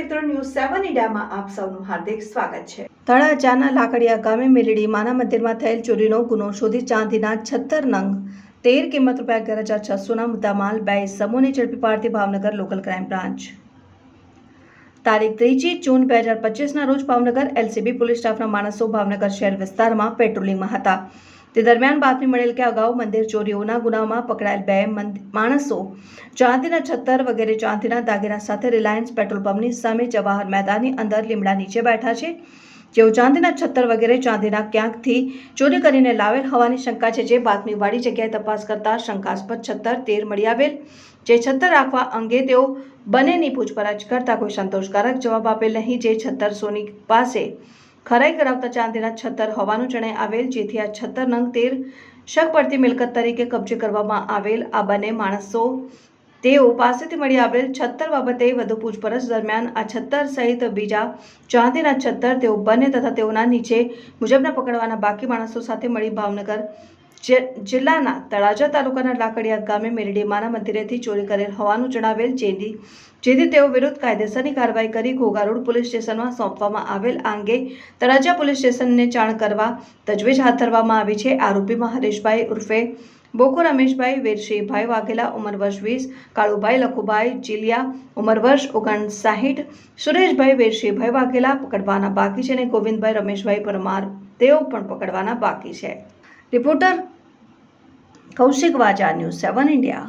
ઇન્ડિયામાં આપ સૌનું હાર્દિક સ્વાગત છે. તળાજાના લાકડિયા ગામે મેલડી માના મંદિરમાં થયેલ ચોરીનો ગુનો શોધી ચાંદીના છત્તર નંગ, તેર કિંમત રૂપિયા અગિયાર હજાર છસોના મુદ્દામાલ, બે સમૂહને ઝડપી પાડતી ભાવનગર લોકલ ક્રાઇમ બ્રાન્ચ. તારીખ ત્રીજી જૂન બે હજાર પચીસના રોજ ભાવનગર એલસીબી પોલીસ સ્ટાફના માણસો ભાવનગર શહેર વિસ્તારમાં પેટ્રોલિંગમાં હતા. તે દરમિયાન બાતમી મળેલ કે અગાઉ મંદિર ચોરીઓના ગુનામાં પકડાયેલ બે માણસો ચાંદીના છત્તર વગેરે ચાંદીના દાગીના સાથે રિલાયન્સ પેટ્રોલ પંપની સામે જવાહર મેદાનની અંદર લીમડા નીચે બેઠા છે. જેઓ ચાંદીના છત્તર વગેરે ચાંદીના ક્યાંકથી ચોરી કરીને લાવેલ હોવાની શંકા છે, જે બાતમીવાળી જગ્યાએ તપાસ કરતા શંકાસ્પદ છત્તર તેર મળી આવેલ. જે છત્તર રાખવા અંગે તેઓ બંનેની પૂછપરછ કરતા કોઈ સંતોષકારક જવાબ આપેલ નહીં. જે છત્તર સોની પાસે ખરાઈ કરાવતા ચાંદીના છત્તર હોવાનું જણાઈ આવેલ, જેથી આ છત્તર નંગ તેર શક પડતી મિલકત તરીકે કબજે કરવામાં આવેલ. આ બંને માણસો તેઓ પાસેથી મળી આવેલ છત્તર બાબતે વધુ પૂછપરછ દરમિયાન આ છત્તર સહિત બીજા ચાંદીના છત્તર તેઓ બંને તથા તેઓના નીચે મુજબના પકડવાના બાકી માણસો સાથે મળી ભાવનગર જિલ્લાના તળાજા તાલુકાના લાકડિયા ગામે મેરડીમાના મંદિરેથી ચોરી કરેલ હોવાનું જણાવેલ જેથી જેથી તેઓ વિરુદ્ધ કાયદેસરની કાર્યવાહી કરી ઘોઘા પોલીસ સ્ટેશનમાં સોંપવામાં આવેલ આ અંગે તળાજા પોલીસ સ્ટેશનને જાણ કરવા તજવીજ હાથ ધરવામાં આવી છે. આરોપીમાં હરેશભાઈ ઉર્ફે બોકો રમેશભાઈ, વીરસિંહભાઈ વાઘેલા ઉંમર વર્ષ વીસ, કાળુભાઈ લખુભાઈ, જીલિયા ઉંમર વર્ષ ઓગણસાહીઠ, સુરેશભાઈ, વીરસિંહભાઈ વાઘેલા પકડવાના બાકી છે અને ગોવિંદભાઈ રમેશભાઈ પરમાર, તેઓ પણ પકડવાના બાકી છે. Reporter Kaushik Vaja news seven India.